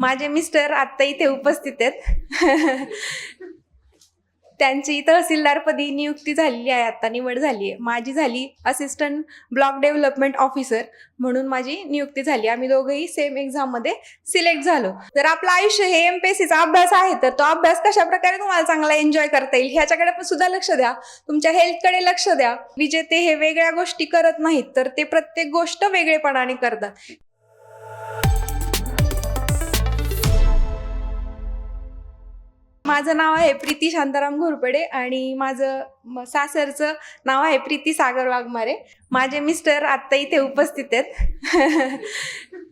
माझे मिस्टर आत्ता इथे उपस्थित आहेत. त्यांची तहसीलदारपदी नियुक्ती झालेली आहे आता निवड झाली आहे. माझी झाली असिस्टंट ब्लॉक डेव्हलपमेंट ऑफिसर म्हणून माझी नियुक्ती झाली. आम्ही दोघंही सेम एक्झाममध्ये सिलेक्ट झालो. जर आपलं आयुष्य हे एम पी एस सीचा अभ्यास आहे तर तो अभ्यास कशा प्रकारे तुम्हाला चांगला एन्जॉय करता येईल ह्याच्याकडे पण सुद्धा लक्ष द्या. तुमच्या हेल्थकडे लक्ष द्या. विजेते हे वेगळ्या गोष्टी करत नाहीत तर ते प्रत्येक गोष्ट वेगळेपणाने करतात. माझं नाव आहे प्रीती शांताराम घोरपडे आणि माझं सासरचं नाव आहे प्रीती सागर वाघमारे. माझे मिस्टर आत्ता इथे उपस्थित आहेत.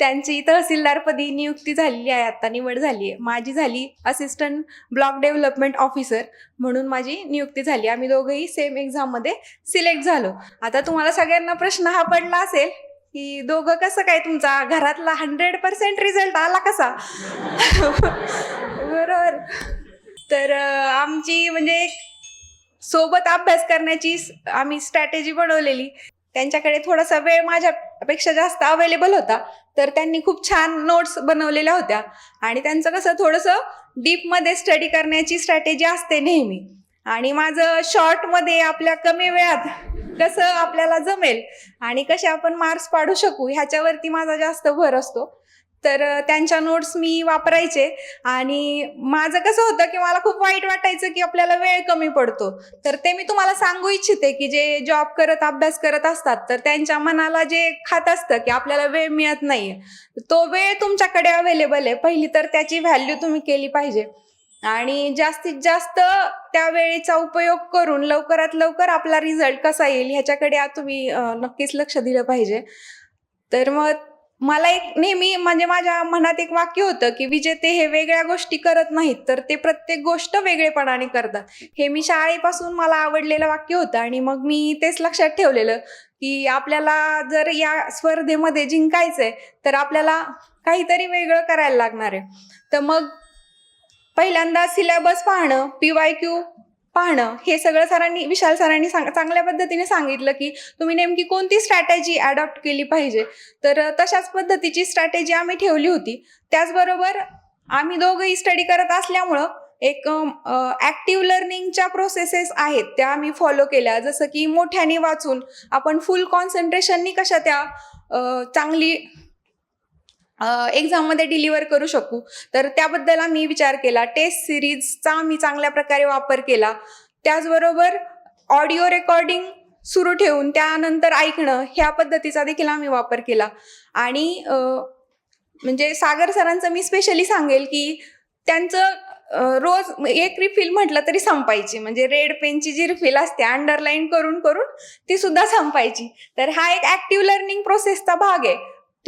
त्यांची तहसीलदारपदी नियुक्ती झालेली आहे आता निवड झाली आहे. माझी झाली असिस्टंट ब्लॉक डेव्हलपमेंट ऑफिसर म्हणून माझी नियुक्ती झाली. आम्ही दोघंही सेम एक्झाममध्ये सिलेक्ट झालो. आता तुम्हाला सगळ्यांना प्रश्न हा पडला असेल की दोघं कसं काय तुमचा घरातला हंड्रेड पर्सेंट रिझल्ट आला कसा? बरोबर. तर आमची म्हणजे सोबत अभ्यास करण्याची आम्ही स्ट्रॅटेजी बनवलेली. त्यांच्याकडे थोडासा वेळ माझ्यापेक्षा जास्त अवेलेबल होता. तर त्यांनी खूप छान नोट्स बनवलेल्या होत्या. आणि त्यांचं कसं थोडंसं डीपमध्ये स्टडी करण्याची स्ट्रॅटेजी असते नेहमी. आणि माझं शॉर्टमध्ये आपल्या कमी वेळात कसं आपल्याला जमेल आणि कसे आपण मार्क्स पाडू शकू ह्याच्यावरती माझा जास्त भर असतो. तर त्यांच्या नोट्स मी वापरायचे आणि माझं कसं होतं की मला खूप वाईट वाटायचं की आपल्याला वेळ कमी पडतो. तर ते मी तुम्हाला सांगू इच्छिते की जे जॉब करत अभ्यास करत असतात तर त्यांच्या मनाला जे खात असतं की आपल्याला वेळ मिळत नाहीये तो वेळ तुमच्याकडे अवेलेबल आहे. पहिली तर त्याची व्हॅल्यू तुम्ही केली पाहिजे. आणि जास्तीत जास्त त्या वेळेचा उपयोग करून लवकरात लवकर आपला रिझल्ट कसा येईल ह्याच्याकडे तुम्ही नक्कीच लक्ष दिलं पाहिजे. तर मग मला एक नेहमी म्हणजे माझ्या मनात एक वाक्य होतं की विजेते हे वेगळ्या गोष्टी करत नाहीत तर ते प्रत्येक गोष्ट वेगळेपणाने करतात. हे मी शाळेपासून मला आवडलेलं वाक्य होतं आणि मग मी तेच लक्षात ठेवलेलं की आपल्याला जर या स्पर्धेमध्ये जिंकायचंय तर आपल्याला काहीतरी वेगळं करायला लागणार आहे. तर मग पहिल्यांदा सिलेबस पाहणं पी वाय क्यू पाहणं हे सगळं सरांनी विशाल सरांनी सांग चांगल्या पद्धतीने सांगितलं की तुम्ही नेमकी कोणती स्ट्रॅटेजी अडॉप्ट केली पाहिजे. तर तशाच पद्धतीची स्ट्रॅटेजी आम्ही ठेवली होती. त्याचबरोबर आम्ही दोघंही स्टडी करत असल्यामुळं एक ॲक्टिव्ह लर्निंगच्या प्रोसेसेस आहेत त्या आम्ही फॉलो केल्या. जसं की मोठ्याने वाचून आपण फुल कॉन्सन्ट्रेशननी कशा त्या चांगली एक्झाममध्ये डिलिव्हर करू शकू. तर त्याबद्दल आम्ही विचार केला. टेस्ट सिरीजचा आम्ही चांगल्या प्रकारे वापर केला. त्याचबरोबर ऑडिओ रेकॉर्डिंग सुरू ठेवून त्यानंतर ऐकणं ह्या पद्धतीचा देखील आम्ही वापर केला. आणि म्हणजे सागर सरांचं मी स्पेशली सांगेल की त्यांचं रोज एक रिफिल म्हटलं तरी संपायची. म्हणजे रेड पेनची जी रिफिल असते अंडरलाईन करून करून ती सुद्धा संपायची. तर हा एक ऍक्टिव्ह लर्निंग प्रोसेसचा भाग आहे.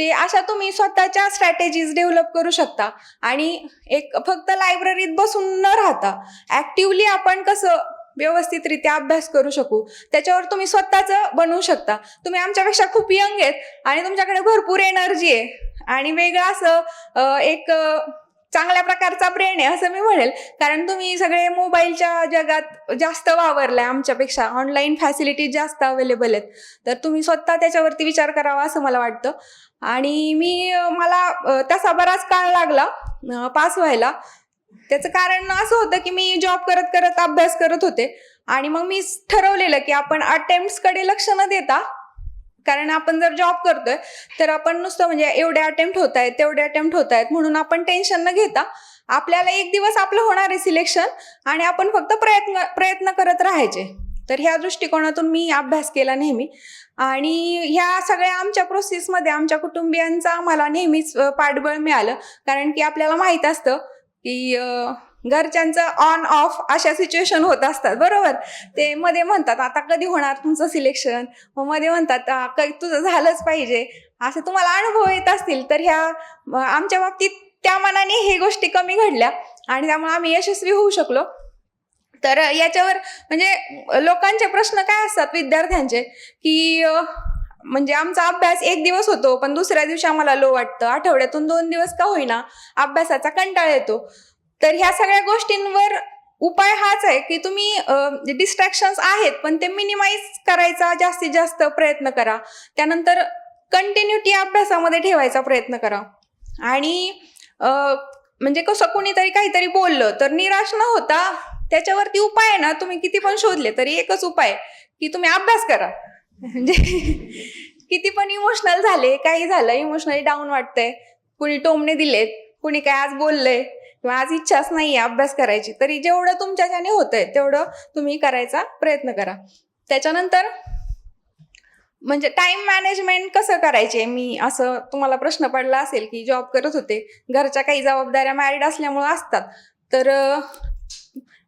ते अशा तुम्ही स्वतःच्या स्ट्रॅटेजीज डेव्हलप करू शकता. आणि एक फक्त लायब्ररीत बसून न राहता ऍक्टिव्हली आपण कसं व्यवस्थितरित्या अभ्यास करू शकू त्याच्यावर तुम्ही स्वतःचं बनवू शकता. तुम्ही आमच्यापेक्षा खूप यंग आहेत आणि तुमच्याकडे भरपूर एनर्जी आहे. आणि वेगळं असं एक चांगल्या प्रकारचा ब्रेन आहे असं मी म्हणेल. कारण तुम्ही सगळे मोबाईलच्या जगात जास्त वावरलाय आमच्यापेक्षा. ऑनलाईन फॅसिलिटीज जास्त अवेलेबल आहेत. तर तुम्ही स्वतः त्याच्यावरती विचार करावा असं मला वाटतं. आणि मी मला तसा बराच काळ लागला पास व्हायला. त्याचं कारण असं होतं की मी जॉब करत करत अभ्यास करत होते. आणि मग मी ठरवलेलं की आपण अटेम्प्टकडे लक्ष न देता कारण आपण जर जॉब करतोय तर आपण नुसतं म्हणजे एवढे अटेम्प्ट होत आहेत तेवढे अटेम्प्ट होत आहेत म्हणून आपण टेन्शन न घेता आपल्याला एक दिवस आपलं होणार आहे सिलेक्शन आणि आपण फक्त प्रयत्न प्रयत्न करत राहायचे. तर ह्या दृष्टिकोनातून मी अभ्यास केला नेहमी. आणि ह्या सगळ्या आमच्या प्रोसेसमध्ये आमच्या कुटुंबियांचा आम्हाला नेहमीच पाठबळ मिळालं. कारण की आपल्याला माहीत असतं की घरच्यांचं ऑन ऑफ अशा सिच्युएशन होत असतात बरोबर? ते मध्ये म्हणतात आता कधी होणार तुमचं सिलेक्शन मग मध्ये म्हणतात तुझं झालंच पाहिजे. असे तुम्हाला अनुभव येत असतील तर ह्या आमच्या बाबतीत त्या मनाने हे गोष्टी कमी घडल्या आणि त्यामुळे आम्ही यशस्वी होऊ शकलो. तर याच्यावर म्हणजे लोकांचे प्रश्न काय असतात विद्यार्थ्यांचे? की म्हणजे आमचा अभ्यास एक दिवस होतो पण दुसऱ्या दिवशी आम्हाला लो वाटतं. आठवड्यातून दोन दिवस का होईना अभ्यासाचा कंटाळा येतो. तर ह्या सगळ्या गोष्टींवर उपाय हाच आहे की तुम्ही डिस्ट्रॅक्शन्स आहेत पण ते मिनिमाइज करायचा जास्तीत जास्त प्रयत्न करा. त्यानंतर कंटिन्युटी अभ्यासामध्ये ठेवायचा प्रयत्न करा. आणि म्हणजे कसं कोणीतरी काहीतरी बोललं तर निराश न होता त्याच्यावरती उपाय आहे ना तुम्ही किती पण शोधले तरी एकच उपाय की तुम्ही अभ्यास करा. म्हणजे किती पण इमोशनल झाले काही झालं इमोशनली डाऊन वाटतंय. कुणी टोमणे दिलेत कुणी काय आज बोललंय. किंवा आज इच्छाच नाहीये अभ्यास करायची तरी जेवढं तुमच्याच्याने होतंय तेवढं तुम्ही करायचा प्रयत्न करा. त्याच्यानंतर म्हणजे टाइम मॅनेजमेंट कसं करायचे? मी असं तुम्हाला प्रश्न पडला असेल की जॉब करत होते घरच्या काही जबाबदाऱ्या मॅरिड असल्यामुळं असतात. तर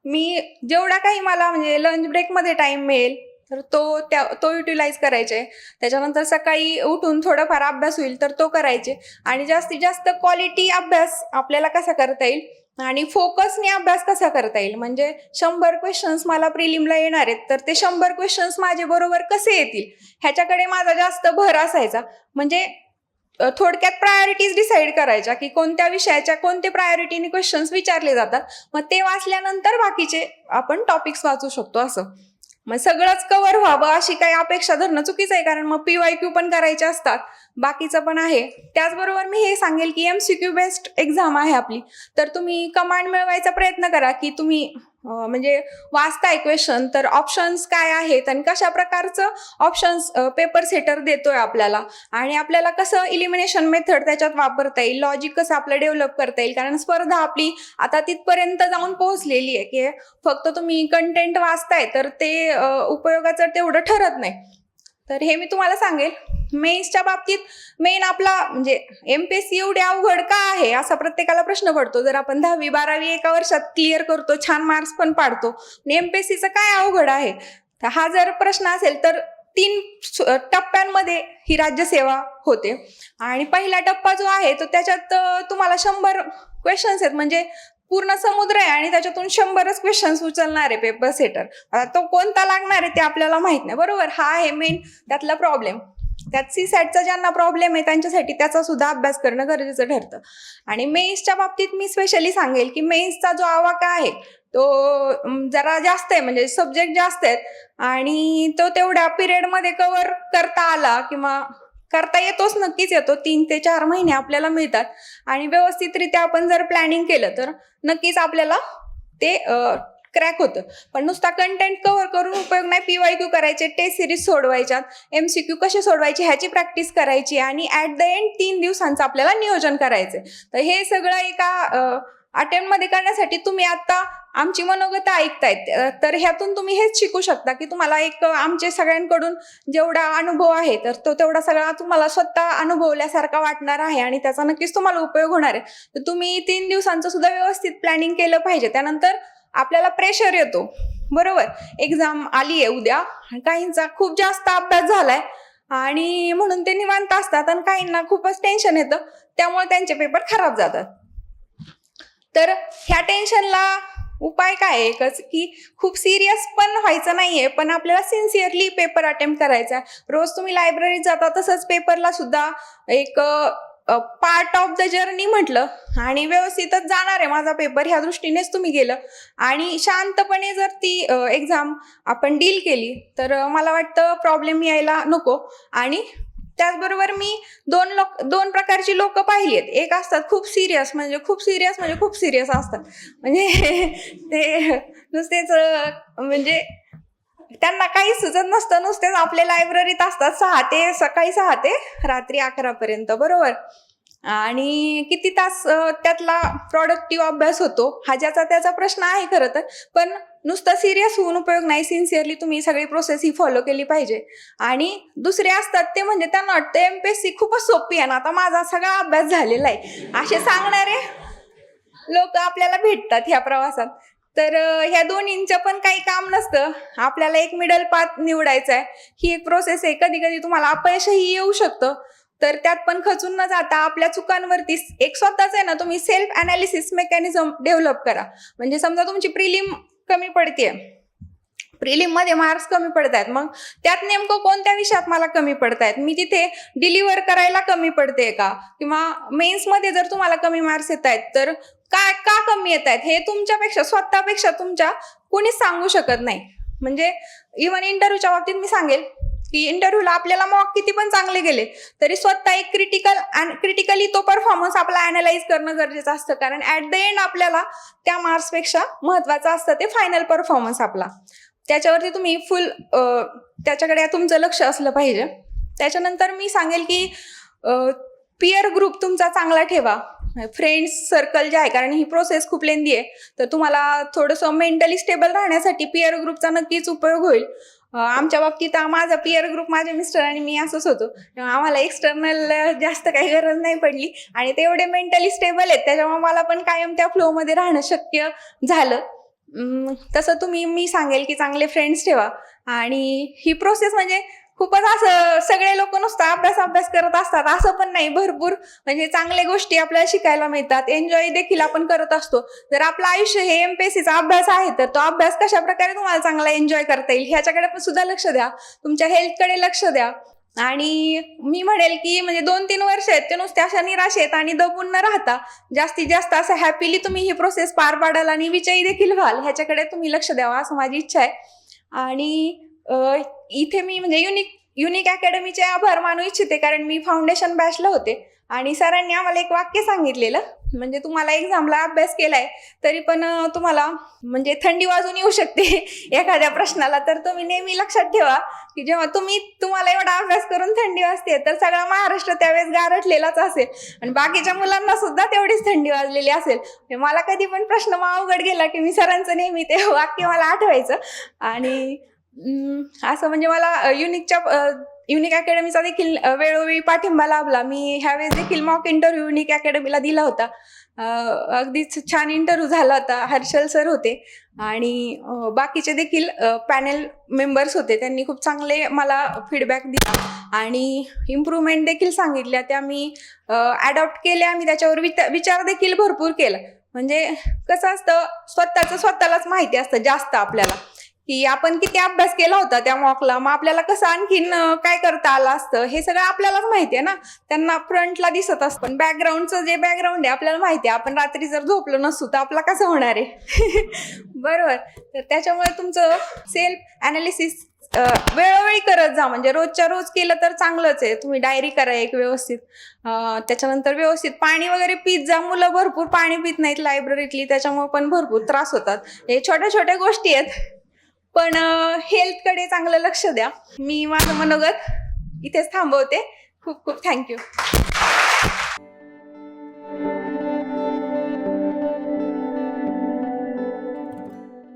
मी जेवढा काही मला म्हणजे लंच ब्रेकमध्ये टाइम मिळेल तर तो त्या तो युटिलाइज करायचे. त्याच्यानंतर सकाळी उठून थोडंफार अभ्यास होईल तर तो करायचे. आणि जास्तीत जास्त क्वालिटी अभ्यास आपल्याला कसा करता येईल? आणि फोकसने अभ्यास कसा करता येईल? म्हणजे शंभर क्वेश्चन्स मला प्रिलिमला येणार आहेत तर ते शंभर क्वेश्चन्स माझे बरोबर कसे येतील? ह्याच्याकडे माझा जास्त भर असायचा. म्हणजे थोडक्यात प्रायोरिटीज डिसाईड करायच्या की कोणत्या विषयाच्या कोणते प्रायोरिटीने क्वेश्चन्स विचारले जातात. मग ते वाचल्यानंतर बाकीचे आपण टॉपिक्स वाचू शकतो असं. मग सगळंच कव्हर व्हावं अशी काही अपेक्षा धरणं चुकीचं आहे कारण मग पीवाय क्यू पण करायचे असतात. बाकीचं पण आहे. त्याचबरोबर मी हे सांगेल की M C Q best exam आहे आपली. तर तुम्ही कमांड मिळवायचा प्रयत्न करा की तुम्ही म्हणजे वाचताय क्वेश्चन तर ऑप्शन्स काय आहेत आणि कशा प्रकारचं ऑप्शन्स पेपर सेटर देतोय आपल्याला. आणि आपल्याला कसं इलिमिनेशन मेथड त्याच्यात वापरता येईल लॉजिक कसं आपलं डेव्हलप करता येईल कारण स्पर्धा आपली आता तिथपर्यंत जाऊन पोहोचलेली आहे की फक्त तुम्ही कंटेंट वाचताय तर ते उपयोगाचं तेवढं ठरत नाही. तर हे मी तुम्हाला सांगेल. मेन्सच्या बाबतीत मेन आपला म्हणजे एम पी एस सी एवढी अवघड का आहे असा प्रत्येकाला प्रश्न पडतो. जर आपण दहावी बारावी एका वर्षात क्लिअर करतो छान मार्क्स पण पाडतो एम पी एस सीचं काय अवघड आहे? हा जर प्रश्न असेल तर तीन टप्प्यांमध्ये ही राज्यसेवा होते. आणि पहिला टप्पा जो आहे तो त्याच्यात तुम्हाला शंभर क्वेश्चन्स आहेत. म्हणजे पूर्ण समुद्र आहे आणि त्याच्यातून शंभरच क्वेश्चन्स उचलणार आहे पेपर सेटर आता तो कोणता लागणार आहे ते आपल्याला माहीत नाही बरोबर? हा आहे मेन त्यातला प्रॉब्लेम त्यात सी सॅटचा ज्यांना प्रॉब्लेम आहे त्यांच्यासाठी त्याचा सुद्धा अभ्यास करणं गरजेचं ठरतं. आणि मेन्सच्या बाबतीत मी स्पेशली सांगेल की मेन्सचा जो आवाका आहे तो जरा जास्त आहे म्हणजे सब्जेक्ट जास्त आहेत. आणि तो तेवढ्या पिरियडमध्ये कव्हर करता आला किंवा करता येतोच नक्कीच येतो. तीन ते चार महिने आपल्याला मिळतात. आणि व्यवस्थितरित्या आपण जर प्लॅनिंग केलं तर नक्कीच आपल्याला ते क्रॅक होतं. पण नुसता कंटेंट कव्हर करून उपयोग नाही पी वाय क्यू करायचे टेस्ट सिरीज सोडवायच्यात एम सी क्यू कसे सोडवायचे ह्याची प्रॅक्टिस करायची आणि ॲट द एंड तीन दिवसांचं आपल्याला नियोजन करायचं तर हे सगळं एका अटेम्प्टमध्ये करण्यासाठी तुम्ही आता आमची मनोगत ऐकतायत. तर ह्यातून तुम्ही हेच शिकू शकता की तुम्हाला एक आमचे सगळ्यांकडून जेवढा अनुभव आहे तर तो तेवढा सगळा तुम्हाला स्वतः अनुभवल्यासारखा वाटणार आहे आणि त्याचा नक्कीच तुम्हाला उपयोग होणार आहे. तर तुम्ही तीन दिवसांचं सुद्धा व्यवस्थित प्लॅनिंग केलं पाहिजे. त्यानंतर आपल्याला प्रेशर येतो. बरोबर? एक्झाम आली आहे उद्या. काहींचा खूप जास्त अभ्यास झालाय आणि म्हणून ते निवांत असतात आणि काहींना खूपच टेन्शन येतं. त्यामुळे त्यांचे पेपर खराब जातात. तर ह्या टेन्शनला उपाय काय एकच की खूप सिरियस पण व्हायचं नाहीये पण आपल्याला सिन्सिअरली पेपर अटेम्प्ट करायचा आहे. रोज तुम्ही लायब्ररीत जाता तसंच पेपरला सुद्धा एक पार्ट ऑफ द जर्नी म्हटलं आणि व्यवस्थितच जाणार आहे माझा पेपर ह्या दृष्टीनेच तुम्ही गेलं. आणि शांतपणे जर ती एक्झाम आपण डील केली तर मला वाटतं प्रॉब्लेम यायला नको. आणि त्याचबरोबर मी दोन लोक दोन प्रकारची लोक पाहिली आहेत. एक असतात खूप सिरियस म्हणजे खूप सिरियस म्हणजे खूप सिरियस असतात. म्हणजे ते नुसतेच म्हणजे त्यांना काही सुचत नसतं. नुसतेच आपल्या लायब्ररीत असतात सहा ते सकाळी सहा ते रात्री अकरापर्यंत बरोबर? आणि किती तास त्यातला प्रॉडक्टिव्ह अभ्यास होतो हा ज्याचा त्याचा प्रश्न आहे खरं तर. पण नुसता सिरियस होऊन उपयोग नाही. सिन्सिअरली तुम्ही सगळी प्रोसेस ही फॉलो केली पाहिजे. आणि दुसरे असतात ते म्हणजे त्यांना वाटतं एम पी एस सी खूपच सोपी आहे ना. आता माझा सगळा अभ्यास झालेला आहे. असे सांगणारे लोक आपल्याला भेटतात ह्या प्रवासात. तर ह्या दोन्हींचं पण काही काम नसतं. आपल्याला एक मिडल पाथ निवडायचा आहे. ही एक प्रोसेस आहे. कधी कधी तुम्हाला अपयशही येऊ शकतं. तर त्यात पण खचून न जाता आपल्या चुकांवरती एक स्वतःच आहे ना तुम्ही सेल्फ अनालिसिस मेकॅनिझम डेव्हलप करा. म्हणजे समजा तुमची प्रिलिम कमी पडते प्रिलिममध्ये मार्क्स कमी पडत आहेत मग त्यात नेमकं कोणत्या विषयात मला कमी पडत आहेत मी तिथे डिलिव्हर करायला कमी पडते का? किंवा मेन्समध्ये जर तुम्हाला कमी मार्क्स येत आहेत तर का का कमी येत आहेत हे तुमच्यापेक्षा स्वतःपेक्षा तुमच्या कोणीच सांगू शकत नाही. म्हणजे इवन इंटरव्ह्यूच्या बाबतीत मी सांगेल की इंटरव्ह्यूला आपल्याला मॉक किती पण चांगले गेले तरी स्वतः एक क्रिटिकल क्रिटिकली तो परफॉर्मन्स आपला अनालाइज करणं गरजेचं असतं. कारण ऍट द एंड आपल्याला त्या मार्क्सपेक्षा महत्वाचं असतं ते फायनल परफॉर्मन्स आपला. त्याच्यावरती तुम्ही फुल त्याच्याकडे तुमचं लक्ष असलं पाहिजे. त्याच्यानंतर मी सांगेल की पियर ग्रुप तुमचा चांगला ठेवा. फ्रेंड्स सर्कल जे आहे कारण ही प्रोसेस खूप लेंदी आहे. तर तुम्हाला थोडंसं मेंटली स्टेबल राहण्यासाठी पियर ग्रुपचा नक्कीच उपयोग होईल. आमच्या बाबतीत माझा पिअर ग्रुप माझे मिस्टर आणि मी असंच होतो. आम्हाला एक्सटर्नल जास्त काही गरज नाही पडली. आणि ते एवढे मेंटली स्टेबल आहेत त्याच्यामुळे मला पण कायम त्या फ्लोमध्ये राहणं शक्य झालं. तसं तुम्ही मी सांगेल की चांगले फ्रेंड्स ठेवा. आणि ही प्रोसेस म्हणजे खूपच असं सगळे लोक नुसता अभ्यास अभ्यास करत असतात. असं पण नाही. भरपूर म्हणजे चांगल्या गोष्टी आपल्याला शिकायला मिळतात. एन्जॉय देखील आपण करत असतो. जर आपलं आयुष्य हे एमपीएससीचा अभ्यास आहे तर तो अभ्यास कशा प्रकारे तुम्हाला चांगला एन्जॉय करता येईल ह्याच्याकडे पण सुद्धा लक्ष द्या. तुमच्या हेल्थकडे लक्ष द्या. आणि मी म्हणेल की म्हणजे दोन तीन वर्ष आहेत ते नुसते अशा निराश आहेत आणि दबून न राहता जास्तीत जास्त असं हॅपीली तुम्ही ही प्रोसेस पार पाडाल आणि विजयी देखील व्हाल ह्याच्याकडे तुम्ही लक्ष द्यावा असं माझी इच्छा आहे. आणि इथे मी म्हणजे युनिक युनिक अकॅडमीचे आभार मानू इच्छिते कारण मी फाउंडेशन बॅचला होते. आणि सरांनी आम्हाला एक वाक्य सांगितलेलं म्हणजे तुम्हाला एक्झामला अभ्यास केलाय तरी पण तुम्हाला म्हणजे थंडी वाजून येऊ शकते एखाद्या प्रश्नाला. तर तुम्ही नेहमी लक्षात ठेवा की जेव्हा तुम्ही तुम्हाला एवढा अभ्यास करून थंडी वाजते तर सगळा महाराष्ट्र त्यावेळेस गारठलेलाच असेल. आणि बाकीच्या मुलांना सुद्धा तेवढीच थंडी वाजलेली असेल. म्हणजे मला कधी पण प्रश्न मग अवघड गेला की मी सरांचं नेहमी ते वाक्य मला आठवायचं. आणि असं म्हणजे मला युनिकच्या युनिक अकॅडमीचा देखील वेळोवेळी पाठिंबा लाभला. मी ह्यावेळेस देखील मॉक इंटरव्ह्यू युनिक अकॅडमीला दिला होता. अगदीच छान इंटरव्ह्यू झाला होता हर्षल सर होते. आणि बाकीचे देखील पॅनेल मेंबर्स होते. त्यांनी खूप चांगले मला फीडबॅक दिला. आणि इम्प्रूव्हमेंट देखील सांगितल्या. त्या मी ॲडॉप्ट केल्या. मी त्याच्यावर विचार देखील भरपूर केला. म्हणजे कसं असतं स्वतःचं स्वतःलाच माहिती असतं जास्त आपल्याला. की आपण किती अभ्यास केला होता त्या मॉकला मग आपल्याला कसं आणखीन काय करता आलं असतं? हे सगळं आपल्यालाच माहिती आहे ना? त्यांना फ्रंटला दिसत असतं. पण बॅकग्राऊंडचं जे बॅकग्राऊंड आहे आपल्याला माहिती आहे. आपण रात्री जर झोपलो नसू तर आपला कसं होणार आहे? बरोबर. तर त्याच्यामुळे तुमचं सेल्फ अनालिसिस वेळोवेळी करत जा. म्हणजे रोजच्या रोज केलं तर चांगलंच आहे. तुम्ही डायरी करा एक व्यवस्थित. त्याच्यानंतर व्यवस्थित पाणी वगैरे पीत जा. मुलं भरपूर पाणी पित नाहीत लायब्ररीतली त्याच्यामुळे पण भरपूर त्रास होतात. हे छोट्या छोट्या गोष्टी आहेत. पण हेल्थकडे चांगलं लक्ष द्या. मी माझं मनोगत इथेच थांबवते. खूप खूप थँक्यू